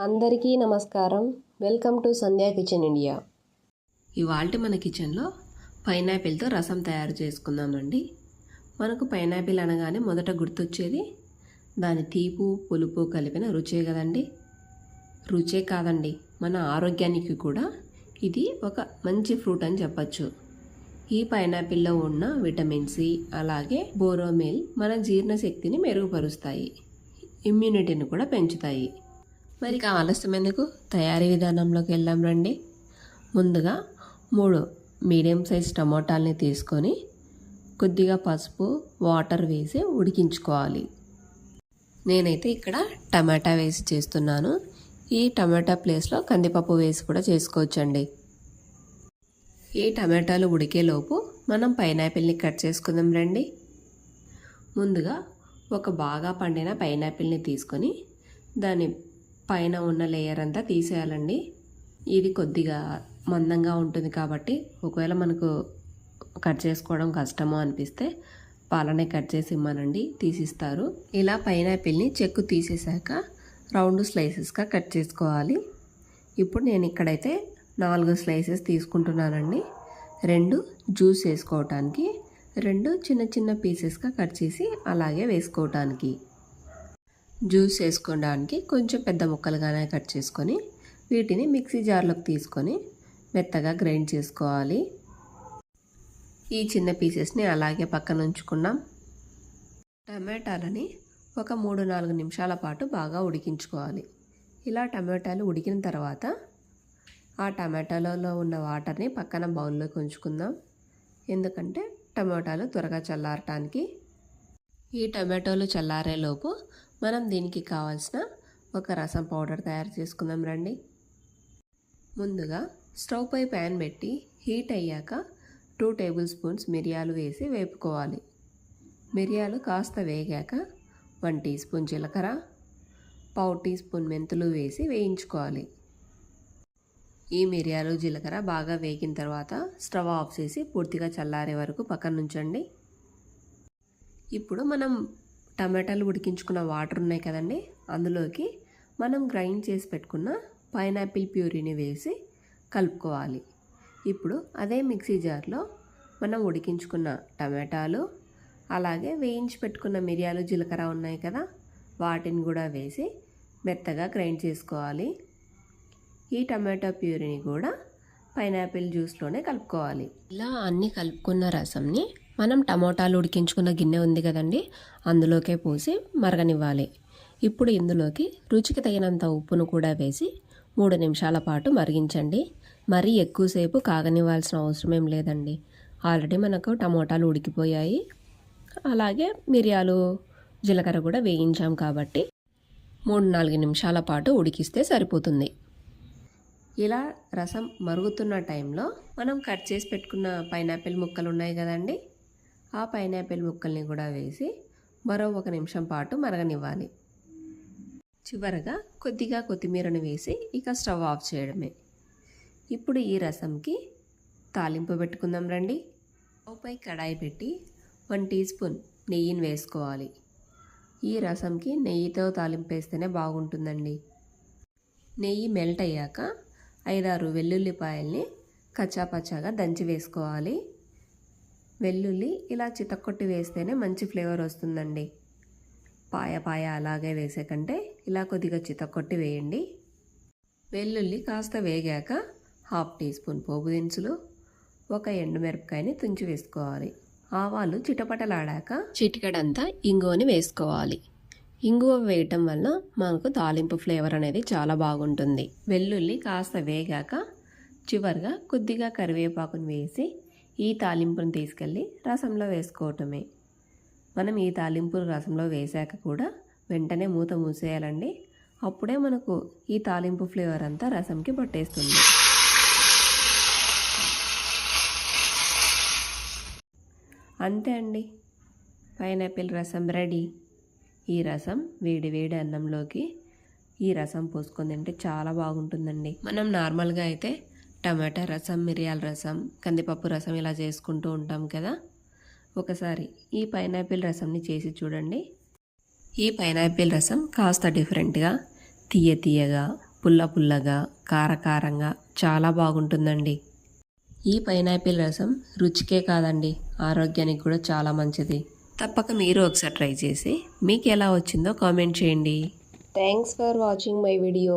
అందరికీ నమస్కారం. Welcome to Sandhya kitchen India. ఇవాళ మన కిచెన్లో పైనాపిల్తో రసం తయారు చేసుకుందామండి. మనకు పైనాపిల్ అనగానే మొదట గుర్తొచ్చేది దాని తీపు పులుపు కలిపిన రుచే కదండి. రుచే కాదండి మన ఆరోగ్యానికి కూడా ఇది ఒక మంచి ఫ్రూట్ అని చెప్పచ్చు. ఈ పైనాపిల్లో ఉన్న విటమిన్ సి అలాగే బోరోమిల్ మన జీర్ణశక్తిని మెరుగుపరుస్తాయి ఇమ్యూనిటీని కూడా పెంచుతాయి. మరి ఇక ఆలస్యం ఎందుకు తయారీ విధానంలోకి వెళ్దాం రండి. ముందుగా మూడు మీడియం సైజ్ టమోటాలని తీసుకొని కొద్దిగా పసుపు వాటర్ వేసి ఉడికించుకోవాలి. నేనైతే ఇక్కడ టమాటా వేసి చేస్తున్నాను. ఈ టమాటా ప్లేస్లో కందిపప్పు వేసి కూడా చేసుకోవచ్చండి. ఈ టమాటాలు ఉడికేలోపు మనం పైనాపిల్ని కట్ చేసుకుందాం రండి. ముందుగా ఒక బాగా పండిన పైనాపిల్ని తీసుకొని దాని పైన ఉన్న లేయర్ అంతా తీసేయాలండి. ఇది కొద్దిగా మందంగా ఉంటుంది కాబట్టి ఒకవేళ మనకు కట్ చేసుకోవడం కష్టమో అనిపిస్తే పాలనే కట్ చేసి ఇమ్మనండి తీసిస్తారు. ఇలా పైనాపిల్ని చెక్కు తీసేశాక రౌండ్ స్లైసెస్గా కట్ చేసుకోవాలి. ఇప్పుడు నేను ఇక్కడైతే నాలుగు స్లైసెస్ తీసుకుంటున్నానండి. రెండు జ్యూస్ వేసుకోవటానికి రెండు చిన్న చిన్న పీసెస్గా కట్ చేసి అలాగే వేసుకోవటానికి. జ్యూస్ వేసుకోవడానికి కొంచెం పెద్ద ముక్కలుగానే కట్ చేసుకొని వీటిని మిక్సీ జార్లోకి తీసుకొని మెత్తగా గ్రైండ్ చేసుకోవాలి. ఈ చిన్న పీసెస్ని అలాగే పక్కన ఉంచుకున్నాం టమాటాలని ఒక మూడు నాలుగు నిమిషాల పాటు బాగా ఉడికించుకోవాలి. ఇలా టమాటాలు ఉడికిన తర్వాత ఆ టమాటాలలో ఉన్న వాటర్ని పక్కన బౌల్లోకి ఉంచుకుందాం. ఎందుకంటే టమాటాలు త్వరగా చల్లారటానికి ఈ టమాటోలు చల్లారేలోపు మనం దీనికి కావాల్సిన ఒక రసం పౌడర్ తయారు చేసుకుందాం రండి. ముందుగా స్టవ్ పై ప్యాన్ పెట్టి హీట్ అయ్యాక టూ టేబుల్ స్పూన్స్ మిరియాలు వేసి వేపుకోవాలి. మిరియాలు కాస్త వేగాక వన్ టీ స్పూన్ జీలకర్ర పావు టీ స్పూన్ మెంతులు వేసి వేయించుకోవాలి. ఈ మిరియాలు జీలకర్ర బాగా వేగిన తర్వాత స్టవ్ ఆఫ్ చేసి పూర్తిగా చల్లారే వరకు పక్కన ఉంచండి. ఇప్పుడు మనం టమాటాలు ఉడికించుకున్న వాటర్ ఉన్నాయి కదండి అందులోకి మనం గ్రైండ్ చేసి పెట్టుకున్న పైనాపిల్ ప్యూరీని వేసి కలుపుకోవాలి. ఇప్పుడు అదే మిక్సీ జార్లో మనం ఉడికించుకున్న టమాటాలు అలాగే వేయించి పెట్టుకున్న మిరియాలు జీలకర్ర ఉన్నాయి కదా వాటిని కూడా వేసి మెత్తగా గ్రైండ్ చేసుకోవాలి. ఈ టమాటో ప్యూరీని కూడా పైనాపిల్ జ్యూస్లోనే కలుపుకోవాలి. ఇలా అన్నీ కలుపుకున్న రసంని మనం టమోటాలు ఉడికించుకున్న గిన్నె ఉంది కదండి అందులోకే పోసి మరగనివ్వాలి. ఇప్పుడు ఇందులోకి రుచికి తగినంత ఉప్పును కూడా వేసి మూడు నిమిషాల పాటు మరిగించండి. మరీ ఎక్కువసేపు కాగనివ్వాల్సిన అవసరం ఏం లేదండి. ఆల్రెడీ మనకు టమోటాలు ఉడికిపోయాయి. అలాగే మిరియాలు జీలకర్ర కూడా వేయించాం కాబట్టి మూడు నాలుగు నిమిషాల పాటు ఉడికిస్తే సరిపోతుంది. ఇలా రసం మరుగుతున్న టైంలో మనం కట్ చేసి పెట్టుకున్న పైనాపిల్ ముక్కలు ఉన్నాయి కదండి ఆ పైనాపిల్ ముక్కల్ని కూడా వేసి మరో ఒక నిమిషం పాటు మరగనివ్వాలి. చివరగా కొద్దిగా కొత్తిమీరను వేసి ఇక స్టవ్ ఆఫ్ చేయడమే. ఇప్పుడు ఈ రసంకి తాలింపు పెట్టుకుందాం రండి. పై కడాయి పెట్టి వన్ టీ స్పూన్ నెయ్యిని వేసుకోవాలి. ఈ రసంకి నెయ్యితో తాలింపు వేస్తేనే బాగుంటుందండి. నెయ్యి మెల్ట్ అయ్యాక ఐదారు వెల్లుల్లిపాయల్ని కచ్చాపచ్చాగా దంచి వేసుకోవాలి. వెల్లుల్లి ఇలా చితక్కొట్టి వేస్తేనే మంచి ఫ్లేవర్ వస్తుందండి. పాయ పాయ అలాగే వేసే కంటే ఇలా కొద్దిగా చితక్కొట్టి వేయండి. వెల్లుల్లి కాస్త వేగాక హాఫ్ టీ స్పూన్ పోపు దినుసులు ఒక ఎండుమిరపకాయని తుంచి వేసుకోవాలి. ఆవాలు చిటపటలాడాక చిటికడంతా ఇంగువని వేసుకోవాలి. ఇంగువ వేయటం వల్ల మనకు తాలింపు ఫ్లేవర్ అనేది చాలా బాగుంటుంది. వెల్లుల్లి కాస్త వేగాక చివరిగా కొద్దిగా కరివేపాకుని వేసి ఈ తాలింపును తీసుకెళ్ళి రసంలో వేసుకోవటమే. మనం ఈ తాలింపు రసంలో వేశాక కూడా వెంటనే మూత మూసేయాలండి. అప్పుడే మనకు ఈ తాలింపు ఫ్లేవర్ అంతా రసంకి పట్టేస్తుంది. అంతే అండి. పైనాపిల్ రసం రెడీ. ఈ రసం వేడి వేడి అన్నంలోకి ఈ రసం పోసుకొని తింటే చాలా బాగుంటుందండి. మనం నార్మల్గా అయితే టమాటా రసం మిరియాల రసం కందిపప్పు రసం ఇలా చేసుకుంటూ ఉంటాం కదా. ఒకసారి ఈ పైనాపిల్ రసంని చేసి చూడండి. ఈ పైనాపిల్ రసం కాస్త డిఫరెంట్గా తీయ తీయగా పుల్ల పుల్లగా కారకారంగా చాలా బాగుంటుందండి. ఈ పైనాపిల్ రసం రుచికే కాదండి ఆరోగ్యానికి కూడా చాలా మంచిది. తప్పక మీరు ఒకసారి ట్రై చేసి మీకు ఎలా వచ్చిందో కామెంట్ చేయండి. Thanks for watching my video